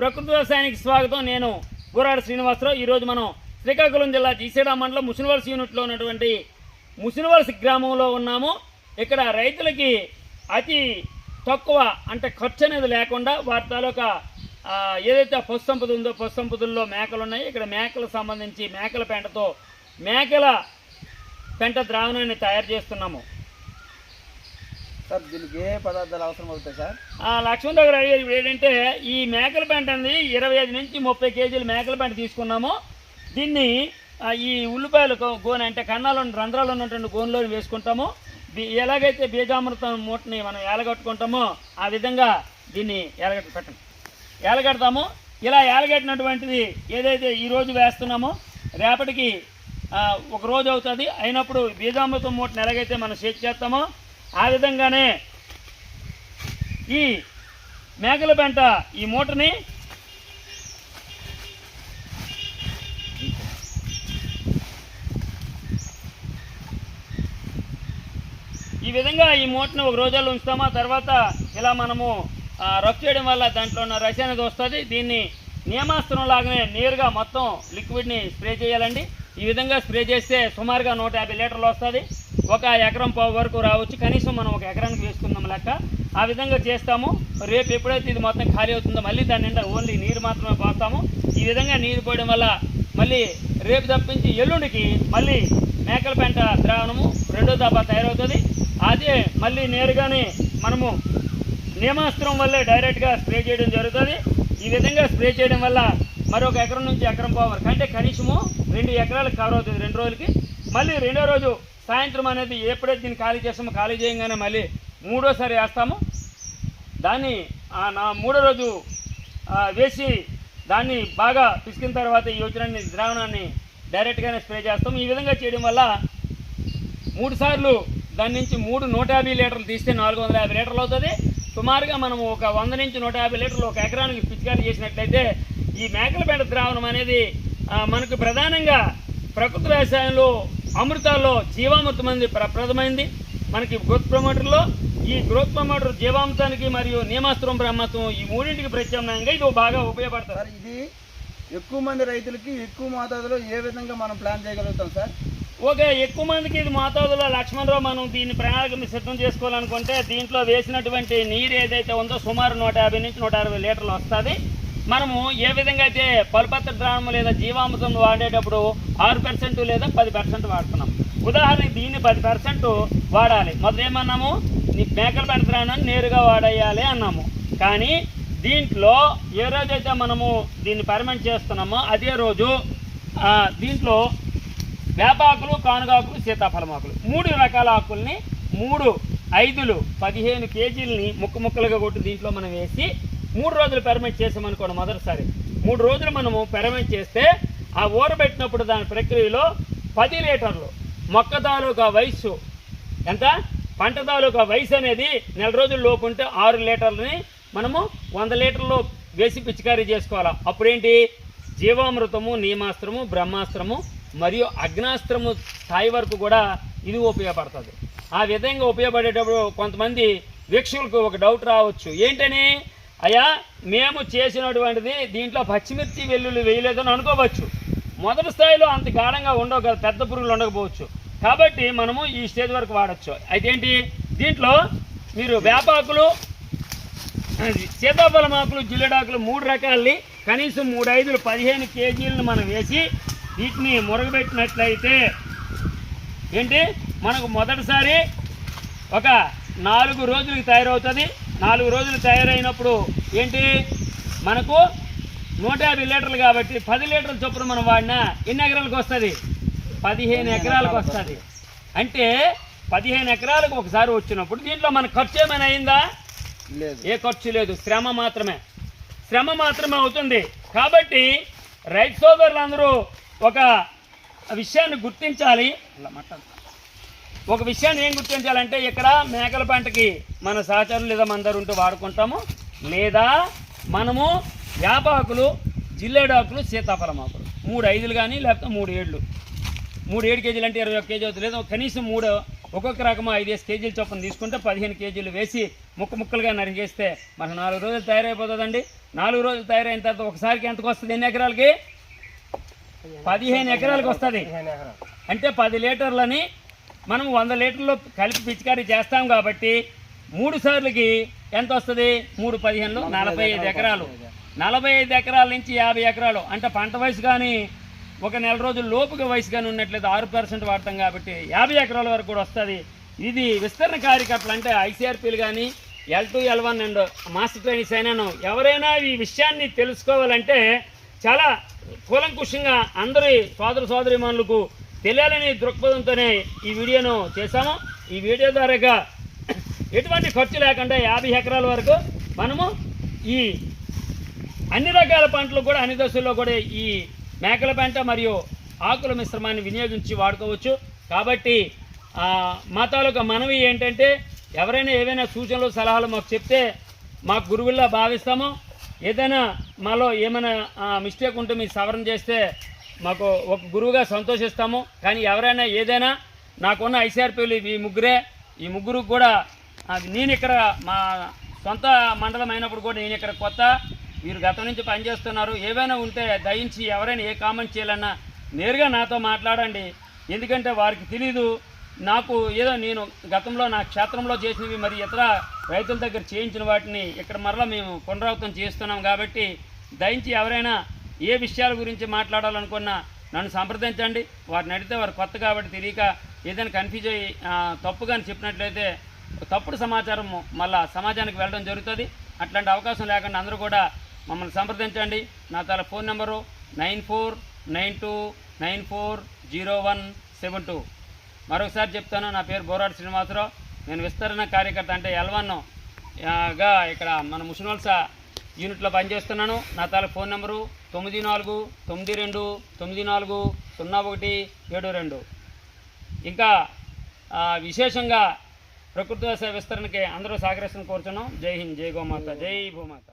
ప్రకృతి వ్యవసాయానికి స్వాగతం. నేను బూరాడు శ్రీనివాసరావు. ఈరోజు మనం శ్రీకాకుళం జిల్లా జీసేడా మండలం ముసినవలస యూనిట్లో ఉన్నటువంటి ముసినవలస గ్రామంలో ఉన్నాము. ఇక్కడ రైతులకి అతి తక్కువ అంటే ఖర్చు అనేది లేకుండా వారి తాలూకా ఏదైతే పశు సంపద ఉందో పశు సంపదల్లో మేకలు ఉన్నాయి. ఇక్కడ మేకలకు సంబంధించి మేకల పెంటతో మేకల పెంట ద్రావణాన్ని తయారు చేస్తున్నాము. సార్ దీనికి ఏ పదార్థాలు అవసరం అవుతాయి సార్ లక్ష్మణ్ దగ్గర అడిగేది ఇప్పుడు ఏంటంటే ఈ మేకల పెంట అనేది ఇరవై ఐదు నుంచి ముప్పై కేజీల మేకల పెంట తీసుకున్నాము. దీన్ని ఈ ఉల్లిపాయలు గోనె అంటే కన్నాలు రంధ్రాలు ఉన్నటువంటి గోనులో వేసుకుంటాము. ఎలాగైతే బీజామృతం మూటని మనం ఏలగట్టుకుంటామో ఆ విధంగా దీన్ని ఏలగట్టు పెట్టండి. ఏలగడతాము. ఇలా ఏలగట్టినటువంటిది ఏదైతే ఈరోజు వేస్తున్నామో రేపటికి ఒక రోజు అవుతుంది. అయినప్పుడు బీజామృతం మూటని ఎలాగైతే మనం షేక్ చేస్తామో ఆ విధంగానే ఈ మేకల పెంట ఈ మూటని ఈ విధంగా ఈ మూటని ఒక రోజుల్లో ఉంచుతాము? ఆ తర్వాత ఇలా మనము రఫ్ చేయడం వల్ల దాంట్లో ఉన్న రసి అనేది వస్తుంది. దీన్ని నియమాస్త్రం లాగానే నేరుగా మొత్తం లిక్విడ్ని స్ప్రే చేయాలండి. ఈ విధంగా స్ప్రే చేస్తే సుమారుగా నూట యాభై లీటర్లు వస్తుంది. ఒక ఎకరం పావు వరకు రావచ్చు. కనీసం మనం ఒక ఎకరానికి వేసుకుందాం లెక్క. ఆ విధంగా చేస్తాము. రేపు ఎప్పుడైతే ఇది మొత్తం ఖాళీ అవుతుందో మళ్ళీ దాని నిండా ఓన్లీ నీరు మాత్రమే పోస్తాము. ఈ విధంగా నీరు పోయడం వల్ల మళ్ళీ రేపు తప్పించి ఎల్లుండికి మళ్ళీ మేకల పెంట ద్రావణము రెండో దాబా తయారవుతుంది. అదే మళ్ళీ నేరుగానే మనము నియమాస్త్రం వల్లే డైరెక్ట్గా స్ప్రే చేయడం జరుగుతుంది. ఈ విధంగా స్ప్రే చేయడం వల్ల మరొక ఎకరం నుంచి ఎకరం పోవాలి. అంటే కనీసము రెండు ఎకరాలకు కవర్ అవుతుంది రెండు రోజులకి. మళ్ళీ రెండో రోజు సాయంత్రం అనేది ఎప్పుడైతే దీన్ని ఖాళీ చేస్తామో ఖాళీ చేయగానే మళ్ళీ మూడోసారి వేస్తాము. దాన్ని నా మూడో రోజు వేసి దాన్ని బాగా పిసికిన తర్వాత ఈ వచ్చినాన్ని ద్రావణాన్ని డైరెక్ట్గానే స్ప్రే చేస్తాం ఈ విధంగా చేయడం వల్ల మూడు సార్లు దాని నుంచి మూడు నూట యాభై లీటర్లు తీస్తే నాలుగు వందల యాభై లీటర్లు అవుతుంది. సుమారుగా మనము ఒక వంద నుంచి నూట యాభై లీటర్లు ఒక ఎకరానికి పిచికారీ చేసినట్లయితే ఈ మేకల ద్రావణం అనేది మనకు ప్రధానంగా ప్రకృతి వ్యవసాయంలో అమృతాల్లో జీవామృతం అనేది ప్రప్రదమైంది మనకి గ్రోత్ ప్రమోటర్లో ఈ గ్రోత్ ప్రమోటర్ జీవామృతానికి మరియు నియమాస్త్రం బ్రహ్మత్వం ఈ మూడింటికి ప్రత్యామ్నాయంగా ఇది బాగా ఉపయోగపడుతుంది సార్ ఇది ఎక్కువ మంది రైతులకి ఎక్కువ మోతాదులో ఏ విధంగా మనం ప్లాన్ చేయగలుగుతాం సార్? ఓకే ఎక్కువ మందికి ఇది మోతాదులో లక్ష్మణరావు మనం దీన్ని ప్రణాళికని సిద్ధం చేసుకోవాలనుకుంటే దీంట్లో వేసినటువంటి నీరు ఏదైతే ఉందో సుమారు నూట యాభై నుంచి నూట అరవై లీటర్లు వస్తుంది. మనము ఏ విధంగా అయితే పలుపత్ర ద్రావణం లేదా జీవామృతం వాడేటప్పుడు ఆరు పర్సెంట్ లేదా పది పర్సెంట్ వాడుతున్నాం. ఉదాహరణకి దీన్ని పది పర్సెంట్ వాడాలి. మొదట ఏమన్నాము? నీ మేకల పెడతానని నేరుగా వాడేయాలి అన్నాము. కానీ దీంట్లో ఏ రోజైతే మనము దీన్ని పర్మెంట్ చేస్తున్నామో అదే రోజు దీంట్లో వేపాకులు కానుగాకులు సీతాఫలమాకులు మూడు రకాల ఆకుల్ని మూడు ఐదులు పదిహేను కేజీలని ముక్క ముక్కలుగా కొట్టి దీంట్లో మనం వేసి మూడు రోజులు పెరమెంట్ చేసామనుకోండి మొదటిసారి. మూడు రోజులు మనము పెరమెంట్ చేస్తే ఆ ఊరబెట్టినప్పుడు దాని ప్రక్రియలో పది లీటర్లు మొక్క తాలూకా వయస్సు ఎంత? పంట తాలూకా వయసు అనేది నెల రోజుల లోపు ఉంటే ఆరు లీటర్లని మనము వంద లీటర్లు వేసి పిచికారీ చేసుకోవాలి. అప్పుడేంటి? జీవామృతము నియమాస్త్రము బ్రహ్మాస్త్రము మరియు అగ్నాస్త్రము స్థాయి వరకు కూడా ఇది ఉపయోగపడుతుంది. ఆ విధంగా ఉపయోగపడేటప్పుడు కొంతమంది వీక్షకులకు ఒక డౌట్ రావచ్చు. ఏంటని? అయ్యా మేము చేసినటువంటిది దీంట్లో పచ్చిమిర్చి వెల్లుల్లి వేయలేదని అనుకోవచ్చు. మొదటి స్థాయిలో అంత గాఢంగా ఉండవు కదా పెద్ద పురుగులు ఉండకపోవచ్చు. కాబట్టి మనము ఈ స్టేజ్ వరకు వాడచ్చు. అయితే ఏంటి? దీంట్లో మీరు వేపాకులు సీతాఫలం ఆకులు జిల్లెడాకులు మూడు రకాలని కనీసం మూడు ఐదులు పదిహేను కేజీలను మనం వేసి వీటిని మురగబెట్టినట్లయితే ఏంటి? మనకు మొదటిసారి ఒక నాలుగు రోజులకి తయారవుతుంది. నాలుగు రోజులు తయారైనప్పుడు ఏంటి? మనకు నూట యాభై లీటర్లు కాబట్టి పది లీటర్ల చొప్పున మనం వాడినా ఎన్ని ఎకరాలకు వస్తుంది? పదిహేను ఎకరాలకు వస్తుంది. అంటే పదిహేను ఎకరాలకు ఒకసారి వచ్చినప్పుడు దీంట్లో మన ఖర్చు ఏమైనా అయిందా? లేదు. ఏ ఖర్చు లేదు. శ్రమ మాత్రమే. శ్రమ మాత్రమే అవుతుంది. కాబట్టి రైతు సోదరులందరూ ఒక విషయాన్ని గుర్తించాలి. మాట్లాడు. ఒక విషయాన్ని ఏం గుర్తించాలంటే ఇక్కడ మేకల పంటకి మన సహచరులు లేదా మందరు ఉంటూ వాడుకుంటాము. లేదా మనము వేపాకులు జిల్లేడాకులు సీతాఫలం ఆకులు. మూడు ఐదులు కానీ లేకపోతే మూడు ఏళ్ళు. మూడు ఏడు కేజీలు అంటే ఇరవై ఒక కేజీ అవుతుంది. లేదా కనీసం మూడు ఒక్కొక్క రకము ఐదేసి కేజీల చొప్పున తీసుకుంటే పదిహేను కేజీలు వేసి ముక్క ముక్కలుగా నరిగేస్తే మనకు నాలుగు రోజులు తయారైపోతుందండి. నాలుగు రోజులు తయారైన తర్వాత ఒకసారికి ఎంతకు వస్తుంది? ఎన్ని ఎకరాలకి? పదిహేను ఎకరాలకు వస్తుంది. అంటే పది లీటర్లని మనం వంద లీటర్లు కలిపి పిచికారీ చేస్తాం కాబట్టి మూడు సార్లకి ఎంత వస్తుంది? మూడు పదిహేనులు నలభై ఐదు ఎకరాలు నలభై ఐదు ఎకరాల నుంచి యాభై ఎకరాలు. అంటే పంట వయసు కానీ ఒక నెల రోజుల లోపుగా వయసు కానీ ఉన్నట్లయితే ఆరు పర్సెంట్ వాడతాం కాబట్టి యాభై ఎకరాల వరకు కూడా వస్తుంది. ఇది విస్తరణ కార్యకర్తలు అంటే ఐసీఆర్పీలు కానీ L two L one and master trainings అయినాను ఎవరైనా ఈ విషయాన్ని తెలుసుకోవాలంటే చాలా కూలంకుషంగా అందరి సోదర సోదరిమణులకు తెలియాలనే దృక్పథంతోనే ఈ వీడియోను చేశాము. ఈ వీడియో ద్వారాగా ఎటువంటి ఖర్చు లేకుండా యాభై ఎకరాల వరకు మనము ఈ అన్ని రకాల పంటలు కూడా అన్ని దశల్లో కూడా ఈ మేకల పంట మరియు ఆకుల మిశ్రమాన్ని వినియోగించి వాడుకోవచ్చు. కాబట్టి మా తాలూకా మనవి ఏంటంటే ఎవరైనా ఏవైనా సూచనలు సలహాలు మాకు చెప్తే మాకు గురువుల్లా భావిస్తాము. ఏదైనా మాలో ఏమైనా మిస్టేక్ ఉంటే మీరు సవరణ చేస్తే మాకు ఒక గురువుగా సంతోషిస్తాము. కానీ ఎవరైనా ఏదైనా నాకున్న ఐసీఆర్పీలు ఈ ముగ్గురే ఈ ముగ్గురు కూడా నేను ఇక్కడ మా సొంత మండలం అయినప్పుడు కూడా నేను ఇక్కడ కొత్త. వీరు గతం నుంచి పనిచేస్తున్నారు. ఏవైనా ఉంటే దయించి ఎవరైనా ఏ కామెంట్ చేయాలన్నా నేరుగా నాతో మాట్లాడండి. ఎందుకంటే వారికి తెలీదు. నాకు ఏదో నేను గతంలో నా క్షేత్రంలో చేసినవి మరి ఇతర రైతుల దగ్గర చేయించిన వాటిని ఇక్కడ మరలా మేము పునరావృతం చేస్తున్నాం కాబట్టి దయించి ఎవరైనా ఏ విషయాల గురించి మాట్లాడాలనుకున్నా నన్ను సంప్రదించండి. వారిని అడిగితే వారు కొత్త కాబట్టి తెలియక ఏదైనా కన్ఫ్యూజ్ అయ్యి తప్పుగా అని చెప్పినట్లయితే తప్పుడు సమాచారం మళ్ళా సమాజానికి వెళ్ళడం జరుగుతుంది. అట్లాంటి అవకాశం లేకుండా అందరూ కూడా మమ్మల్ని సంప్రదించండి. నా తల phone number nine four nine two nine four zero one seven two. మరొకసారి చెప్తాను నా పేరు బోరాడు శ్రీనివాసరావు. నేను విస్తరణ కార్యకర్త అంటే ఎల్వన్గా ఇక్కడ మన ముషినోల్స యూనిట్లో పనిచేస్తున్నాను. నా తల ఫోన్ నెంబరు తొమ్మిది నాలుగు తొమ్మిది రెండు తొమ్మిది నాలుగు సున్నా ఒకటి ఏడు రెండు. ఇంకా విశేషంగా ప్రకృతి వ్యవసాయ విస్తరణకి అందరూ సహకరిస్తున్న కోరుచున్నాం. జై హింద్ జై గోమాత జై భూమాత.